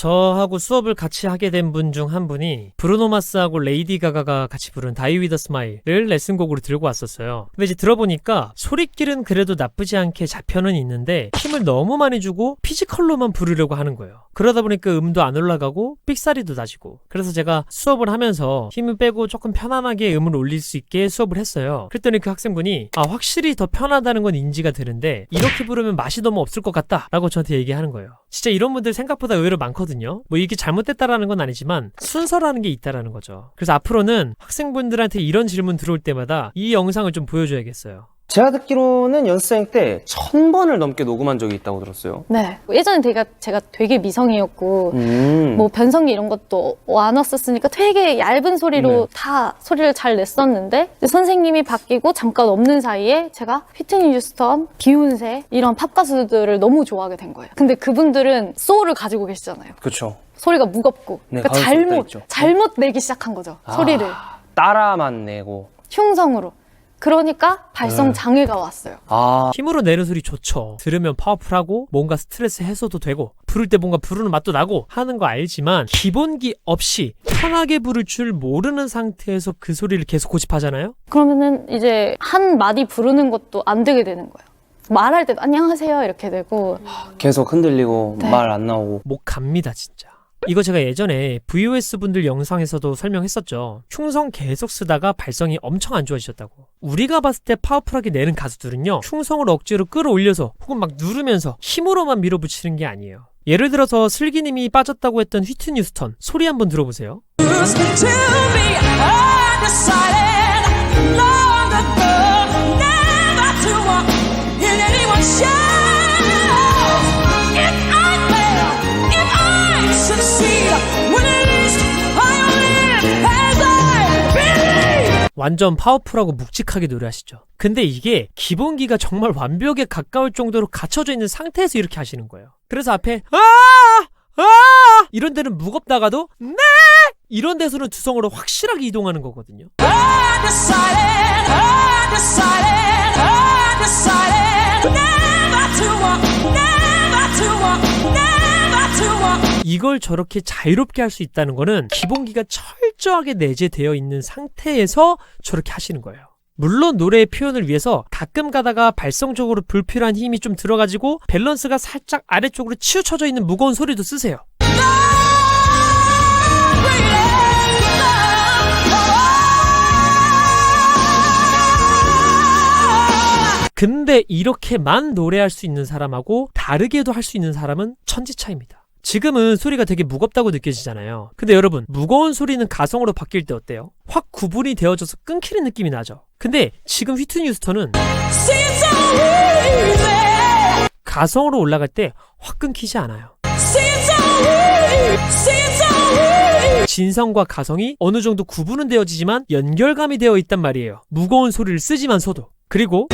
저하고 수업을 같이 하게 된 분 중 한 분이 브루노 마스하고 레이디 가가가 같이 부른 다이 위더 스마일을 레슨곡으로 들고 왔었어요. 근데 이제 들어보니까 소리길은 그래도 나쁘지 않게 잡혀는 있는데 힘을 너무 많이 주고 피지컬로만 부르려고 하는 거예요. 그러다 보니까 음도 안 올라가고 삑사리도 낮이고 그래서 제가 수업을 하면서 힘을 빼고 조금 편안하게 음을 올릴 수 있게 수업을 했어요. 그랬더니 그 학생분이 아 확실히 더 편하다는 건 인지가 되는데 이렇게 부르면 맛이 너무 없을 것 같다라고 저한테 얘기하는 거예요. 진짜 이런 분들 생각보다 의외로 많거든요. 뭐 이게 잘못됐다라는 건 아니지만 순서라는 게 있다라는 거죠. 그래서 앞으로는 학생분들한테 이런 질문 들어올 때마다 이 영상을 좀 보여줘야겠어요. 제가 듣기로는 연습생 때 천 번을 넘게 녹음한 적이 있다고 들었어요. 네. 예전에 제가, 제가 되게 미성이었고, 음. 뭐 변성기 이런 것도 안 왔었으니까 되게 얇은 소리로 네. 다 소리를 잘 냈었는데 선생님이 바뀌고 잠깐 없는 사이에 제가 휘트니 휴스턴, 비욘세 이런 팝 가수들을 너무 좋아하게 된 거예요. 근데 그분들은 소울을 가지고 계시잖아요. 그렇죠. 소리가 무겁고 네, 그러니까 잘못. 잘못 내기 시작한 거죠. 아. 소리를 따라만 내고. 흉성으로. 그러니까 발성 네. 장애가 왔어요. 아. 힘으로 내는 소리 좋죠. 들으면 파워풀하고 뭔가 스트레스 해소도 되고 부를 때 뭔가 부르는 맛도 나고 하는 거 알지만 기본기 없이 편하게 부를 줄 모르는 상태에서 그 소리를 계속 고집하잖아요. 그러면은 이제 한 마디 부르는 것도 안 되게 되는 거예요. 말할 때도 안녕하세요 이렇게 되고 계속 흔들리고 네. 말 안 나오고. 목 갑니다 진짜. 이거 제가 예전에 VOS 분들 영상에서도 설명했었죠. 흉성 계속 쓰다가 발성이 엄청 안 좋아지셨다고. 우리가 봤을 때 파워풀하게 내는 가수들은요. 흉성을 억지로 끌어올려서 혹은 막 누르면서 힘으로만 밀어붙이는 게 아니에요. 예를 들어서 슬기님이 빠졌다고 했던 휘트니 휴스턴 소리 한번 들어보세요. 완전 파워풀하고 묵직하게 노래하시죠. 근데 이게 기본기가 정말 완벽에 가까울 정도로 갖춰져 있는 상태에서 이렇게 하시는 거예요. 그래서 앞에 아! 아! 이런 데는 무겁다가도 네! 이런 데서는 두성으로 확실하게 이동하는 거거든요. Undecided, 이걸 저렇게 자유롭게 할 수 있다는 거는 기본기가 철저하게 내재되어 있는 상태에서 저렇게 하시는 거예요. 물론 노래의 표현을 위해서 가끔 가다가 발성적으로 불필요한 힘이 좀 들어가지고 밸런스가 살짝 아래쪽으로 치우쳐져 있는 무거운 소리도 쓰세요. 근데 이렇게만 노래할 수 있는 사람하고 다르게도 할 수 있는 사람은 천지 차이입니다. 지금은 소리가 되게 무겁다고 느껴지잖아요. 근데 여러분, 무거운 소리는 가성으로 바뀔 때 어때요? 확 구분이 되어져서 끊기는 느낌이 나죠. 근데 지금 휘트니 휴스턴은. 가성으로 올라갈 때 확 끊기지 않아요. 진성과 가성이 어느 정도 구분은 되어지지만 연결감이 되어 있단 말이에요. 무거운 소리를 쓰지만서도. 그리고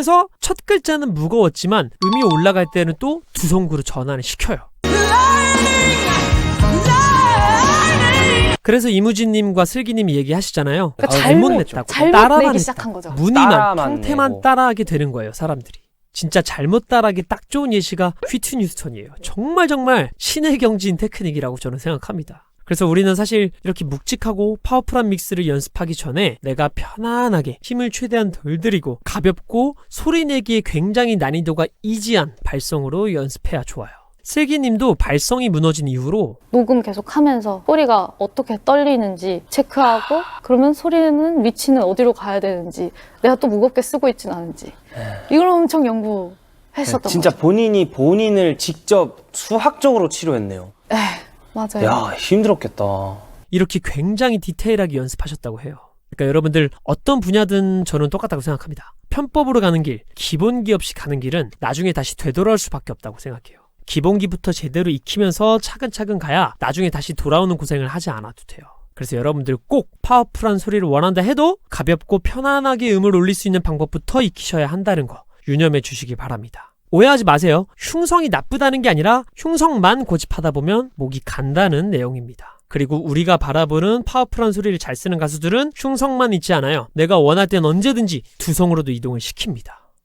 하면서 첫 글자는 무거웠지만 음이 올라갈 때는 또 두성구로 전환을 시켜요. 그래서 이무진님과 슬기님이 얘기하시잖아요. 그러니까 잘못 잘못, 냈다고. 잘못 따라만 내기 했다. 시작한 거죠. 무늬만 따라만 형태만 내고. 따라하게 되는 거예요 사람들이 진짜 잘못 따라하기 딱 좋은 예시가 휘트니 휴스턴이에요 정말 정말 신의 경지인 테크닉이라고 저는 생각합니다 그래서 우리는 사실 이렇게 묵직하고 파워풀한 믹스를 연습하기 전에 내가 편안하게 힘을 최대한 덜 들이고 가볍고 소리 내기에 굉장히 난이도가 이지한 발성으로 연습해야 좋아요 슬기님도 발성이 무너진 이후로 녹음 계속 하면서 소리가 어떻게 떨리는지 체크하고 그러면 소리는 위치는 어디로 가야 되는지 내가 또 무겁게 쓰고 있진 않은지 이걸 엄청 연구했었던 네, 진짜 거죠. 본인이 본인을 직접 수학적으로 치료했네요. 에 맞아요. 야, 힘들었겠다. 이렇게 굉장히 디테일하게 연습하셨다고 해요. 그러니까 여러분들 어떤 분야든 저는 똑같다고 생각합니다. 편법으로 가는 길, 기본기 없이 가는 길은 나중에 다시 되돌아올 수밖에 없다고 생각해요. 기본기부터 제대로 익히면서 차근차근 가야 나중에 다시 돌아오는 고생을 하지 않아도 돼요. 그래서 여러분들 꼭 파워풀한 소리를 원한다 해도 가볍고 편안하게 음을 올릴 수 있는 방법부터 익히셔야 한다는 거 유념해 주시기 바랍니다. 오해하지 마세요. 흉성이 나쁘다는 게 아니라 흉성만 고집하다 보면 목이 간다는 내용입니다. 그리고 우리가 바라보는 파워풀한 소리를 잘 쓰는 가수들은 흉성만 있지 않아요. 내가 원할 땐 언제든지 두성으로도 이동을 시킵니다.